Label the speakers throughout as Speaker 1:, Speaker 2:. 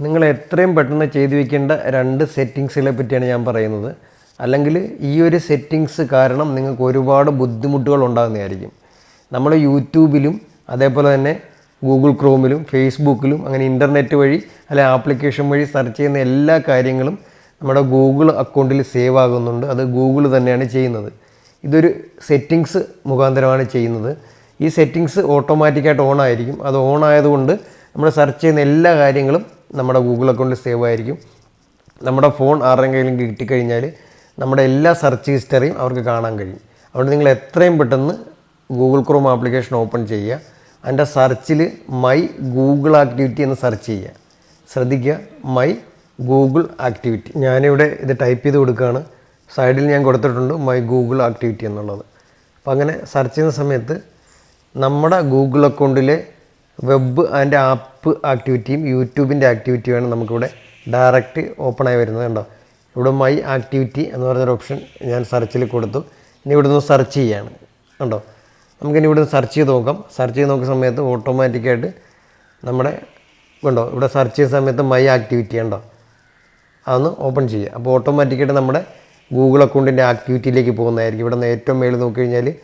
Speaker 1: നിങ്ങൾ എത്രയും പെട്ടെന്ന് ചെയ്തു വെക്കേണ്ട രണ്ട് സെറ്റിങ്സുകളെ പറ്റിയാണ് ഞാൻ പറയുന്നത്. അല്ലെങ്കിൽ ഈ ഒരു സെറ്റിങ്സ് കാരണം നിങ്ങൾക്ക് ഒരുപാട് ബുദ്ധിമുട്ടുകൾ ഉണ്ടാകുന്നതായിരിക്കും. നമ്മൾ യൂട്യൂബിലും അതേപോലെ തന്നെ ഗൂഗിൾ ക്രോമിലും ഫേസ്ബുക്കിലും അങ്ങനെ ഇന്റർനെറ്റ് വഴി അല്ലെ ആപ്ലിക്കേഷൻ വഴി സെർച്ച് ചെയ്യുന്ന എല്ലാ കാര്യങ്ങളും നമ്മുടെ ഗൂഗിൾ അക്കൗണ്ടിൽ സേവ് ആകുന്നുണ്ട്. അത് ഗൂഗിൾ തന്നെയാണ് ചെയ്യുന്നത്. ഇതൊരു സെറ്റിങ്സ് മുഖാന്തരമാണ് ചെയ്യുന്നത്. ഈ സെറ്റിങ്സ് ഓട്ടോമാറ്റിക്കായിട്ട് ഓൺ ആയിരിക്കും. അത് ഓൺ ആയതുകൊണ്ട് നമ്മൾ സെർച്ച് ചെയ്യുന്ന എല്ലാ കാര്യങ്ങളും നമ്മുടെ ഗൂഗിൾ അക്കൗണ്ടിൽ സേവ് ആയിരിക്കും. നമ്മുടെ ഫോൺ ആരുടെയെങ്കിലും കിട്ടിക്കഴിഞ്ഞാൽ നമ്മുടെ എല്ലാ സെർച്ച് ഹിസ്റ്ററിയും അവർക്ക് കാണാൻ കഴിയും. അതുകൊണ്ട് നിങ്ങൾ എത്രയും പെട്ടെന്ന് ഗൂഗിൾ ക്രോം ആപ്ലിക്കേഷൻ ഓപ്പൺ ചെയ്യുക. അതിന്റെ സെർച്ചിൽ മൈ ഗൂഗിൾ ആക്ടിവിറ്റി എന്ന് സെർച്ച് ചെയ്യുക. ശ്രദ്ധിക്കുക മൈ ഗൂഗിൾ ആക്ടിവിറ്റി ഞാനിവിടെ ഇത് ടൈപ്പ് ചെയ്ത് കൊടുക്കുകയാണ്. സൈഡിൽ ഞാൻ കൊടുത്തിട്ടുണ്ട് മൈ ഗൂഗിൾ ആക്ടിവിറ്റി എന്നുള്ളത്. അപ്പോൾ അങ്ങനെ സെർച്ച് ചെയ്യുന്ന സമയത്ത് നമ്മുടെ ഗൂഗിൾ അക്കൗണ്ടിലെ വെബ് ആൻഡ് ആപ്പ് ആക്ടിവിറ്റിയും യൂട്യൂബിന്റെ ആക്ടിവിറ്റിയുമാണ് നമുക്കിവിടെ ഡയറക്റ്റ് ഓപ്പൺ ആയി വരുന്നത് കണ്ടോ? ഇവിടെ മൈ ആക്ടിവിറ്റി എന്ന് പറഞ്ഞൊരു ഓപ്ഷൻ ഞാൻ സെർച്ചിൽ കൊടുത്തു. ഇനി ഇവിടെ നിന്ന് സെർച്ച് ചെയ്യാണ്. കണ്ടോ? നമുക്കിനി ഇവിടെ നിന്ന് സെർച്ച് ചെയ്ത് നോക്കാം. സെർച്ച് ചെയ്ത് നോക്കുന്ന സമയത്ത് ഓട്ടോമാറ്റിക്കായിട്ട് നമ്മുടെ കണ്ടോ? ഇവിടെ സെർച്ച് ചെയ്യുന്ന സമയത്ത് മൈ ആക്ടിവിറ്റി ഉണ്ടോ അതൊന്ന് ഓപ്പൺ ചെയ്യുക. അപ്പോൾ ഓട്ടോമാറ്റിക്കായിട്ട് നമ്മുടെ ഗൂഗിൾ അക്കൗണ്ടിന്റെ ആക്ടിവിറ്റിയിലേക്ക് പോകുന്നതായിരിക്കും. ഇവിടെ നിന്ന് ഏറ്റവും മേളിൽ നോക്കിക്കഴിഞ്ഞാൽ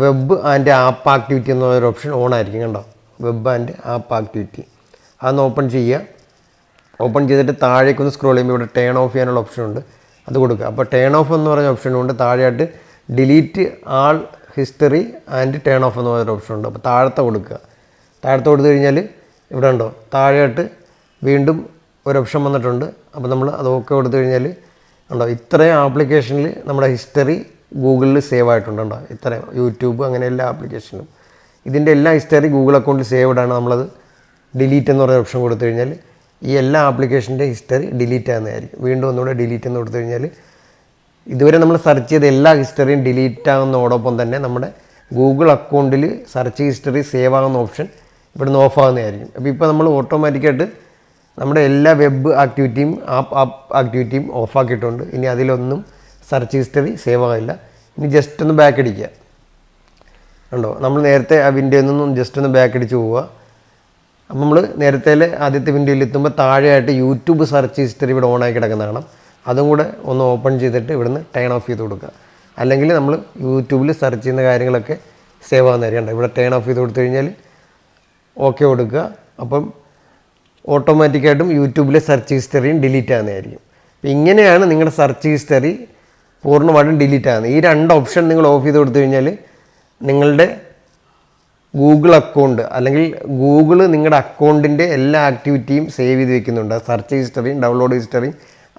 Speaker 1: വെബ് ആൻഡ് ആപ്പ് ആക്ടിവിറ്റി എന്ന ഒരു ഓപ്ഷൻ ഓൺ ആയിരിക്കും കണ്ടോ? വെബ് ആൻഡ് ആപ്പ് ആക്ടിവിറ്റി അതൊന്ന് ഓപ്പൺ ചെയ്യുക. ഓപ്പൺ ചെയ്തിട്ട് താഴേക്ക് ഒന്ന് സ്ക്രോൾ ചെയ്യുമ്പോൾ ഇവിടെ ടേൺ ഓഫ് ചെയ്യാനുള്ള ഓപ്ഷൻ ഉണ്ട്. അത് കൊടുക്കുക. അപ്പോൾ ടേൺ ഓഫ് എന്ന് പറഞ്ഞ ഓപ്ഷൻ ഉണ്ട്. താഴെയായിട്ട് delete all history and turn off എന്ന് പറഞ്ഞൊരു ഓപ്ഷൻ ഉണ്ട്. അപ്പോൾ താഴത്തെ കൊടുക്കുക. താഴത്തെ കൊടുത്തു കഴിഞ്ഞാൽ ഇവിടെ ഉണ്ടോ താഴെയായിട്ട് വീണ്ടും ഒരു ഓപ്ഷൻ വന്നിട്ടുണ്ട്. അപ്പോൾ നമ്മൾ അത് ഓക്കെ കൊടുത്തു കഴിഞ്ഞാൽ ഉണ്ടോ ഇത്രയും ആപ്ലിക്കേഷനിൽ നമ്മുടെ ഹിസ്റ്ററി ഗൂഗിളിൽ സേവ് ആയിട്ടുണ്ട് ഇത്ര യൂട്യൂബ് അങ്ങനെ എല്ലാ ആപ്ലിക്കേഷനും. ഇതിന്റെ എല്ലാ ഹിസ്റ്ററി ഗൂഗിൾ അക്കൗണ്ടിൽ സേവ്ഡ് ആണ്. നമ്മളത് ഡിലീറ്റ് എന്ന് പറയുന്ന ഓപ്ഷൻ കൊടുത്തു കഴിഞ്ഞാൽ ഈ എല്ലാ ആപ്ലിക്കേഷന്റെ ഹിസ്റ്ററി ഡിലീറ്റ് ആകുന്നതായിരിക്കും. വീണ്ടും ഒന്നുകൂടെ ഡിലീറ്റ് എന്ന് കൊടുത്തു കഴിഞ്ഞാൽ ഇതുവരെ നമ്മൾ സെർച്ച് ചെയ്ത എല്ലാ ഹിസ്റ്ററിയും ഡിലീറ്റ് ആകുന്നതോടൊപ്പം തന്നെ നമ്മുടെ ഗൂഗിൾ അക്കൗണ്ടിൽ സെർച്ച് ഹിസ്റ്ററി സേവ് ആകുന്ന ഓപ്ഷൻ ഇവിടുന്ന് ഓഫ് ആകുന്നതായിരിക്കും. അപ്പോൾ ഇപ്പോൾ നമ്മൾ ഓട്ടോമാറ്റിക്കായിട്ട് നമ്മുടെ എല്ലാ വെബ് ആക്ടിവിറ്റിയും ആപ്പ് ആപ്പ് ആക്ടിവിറ്റിയും ഓഫാക്കിയിട്ടുണ്ട് ഇനി അതിലൊന്നും സെർച്ച് ഹിസ്റ്ററി സേവ് ആകില്ല. ഇനി ജസ്റ്റ് ഒന്ന് ബാക്ക് അടിക്കുക. ഉണ്ടോ നമ്മൾ നേരത്തെ ആ വിൻഡോയിൽ നിന്നും ജസ്റ്റ് ഒന്ന് ബാക്ക് അടിച്ച് പോവുക. അപ്പം നമ്മൾ നേരത്തെ ആദ്യത്തെ വിൻഡോയിൽ എത്തുമ്പോൾ താഴെയായിട്ട് യൂട്യൂബ് സെർച്ച് ഹിസ്റ്ററി ഇവിടെ ഓണായി കിടക്കുന്ന കാണാം. അതും കൂടെ ഒന്ന് ഓപ്പൺ ചെയ്തിട്ട് ഇവിടുന്ന് ടേൺ ഓഫ് ചെയ്ത് കൊടുക്കുക. അല്ലെങ്കിൽ നമ്മൾ യൂട്യൂബിൽ സെർച്ച് ചെയ്യുന്ന കാര്യങ്ങളൊക്കെ സേവ് ആകുന്ന കാര്യമുണ്ട് ഇവിടെ ടേൺ ഓഫ് ചെയ്ത് കൊടുത്തു കഴിഞ്ഞാൽ ഓക്കെ കൊടുക്കുക. അപ്പം ഓട്ടോമാറ്റിക്കായിട്ടും യൂട്യൂബിലെ സെർച്ച് ഹിസ്റ്ററിയും ഡിലീറ്റ് ആകുന്നതായിരിക്കും ഇങ്ങനെയാണ് നിങ്ങളുടെ സെർച്ച് ഹിസ്റ്ററി പൂർണമായിട്ടും ഡിലീറ്റ് ആകുന്നത്. ഈ രണ്ട് ഓപ്ഷൻ നിങ്ങൾ ഓഫ് ചെയ്ത് കൊടുത്തു കഴിഞ്ഞാൽ നിങ്ങളുടെ ഗൂഗിൾ അക്കൗണ്ട് അല്ലെങ്കിൽ ഗൂഗിൾ നിങ്ങളുടെ അക്കൗണ്ടിന്റെ എല്ലാ ആക്ടിവിറ്റിയും സേവ് ചെയ്ത് വെക്കുന്നുണ്ട്. സെർച്ച് ഹിസ്റ്ററിയും ഡൗൺലോഡ് ഹിസ്റ്ററിയും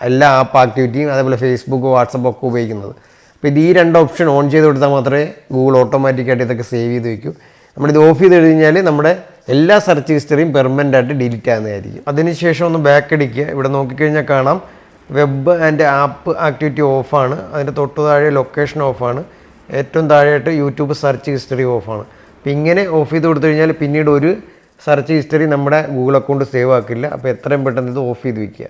Speaker 1: എല്ലാ ആപ്പ് ആക്ടിവിറ്റിയും അതേപോലെ ഫേസ്ബുക്ക് വാട്സപ്പ് ഒക്കെ ഉപയോഗിക്കുന്നത്. അപ്പോൾ ഇത് ഈ രണ്ട് ഓപ്ഷൻ ഓൺ ചെയ്ത് കൊടുത്താൽ മാത്രമേ ഗൂഗിൾ ഓട്ടോമാറ്റിക്കായിട്ട് ഇതൊക്കെ സേവ് ചെയ്ത് വെക്കൂ. നമ്മളിത് ഓഫ് ചെയ്ത് കഴിഞ്ഞാൽ നമ്മുടെ എല്ലാ സെർച്ച് ഹിസ്റ്ററിയും പെർമനന്റ് ആയിട്ട് ഡിലീറ്റ് ആകുന്നതായിരിക്കും. അതിനുശേഷം ഒന്ന് ബാക്ക് അടിക്കുക. ഇവിടെ നോക്കിക്കഴിഞ്ഞാൽ കാണാം. വെബ് ആൻഡ് ആപ്പ് ആക്ടിവിറ്റി ഓഫാണ്. അതിന്റെ തൊട്ട് താഴെ ലൊക്കേഷൻ ഓഫാണ്. ഏറ്റവും താഴെയായിട്ട് യൂട്യൂബ് സെർച്ച് ഹിസ്റ്ററി ഓഫാണ്. അപ്പോൾ ഇങ്ങനെ ഓഫ് ചെയ്ത് കൊടുത്തു കഴിഞ്ഞാൽ പിന്നീട് ഒരു സെർച്ച് ഹിസ്റ്ററി നമ്മുടെ ഗൂഗിൾ അക്കൗണ്ട് സേവ് ആക്കില്ല. അപ്പോൾ എത്രയും പെട്ടെന്ന് ഇത് ഓഫ് ചെയ്ത് വയ്ക്കുക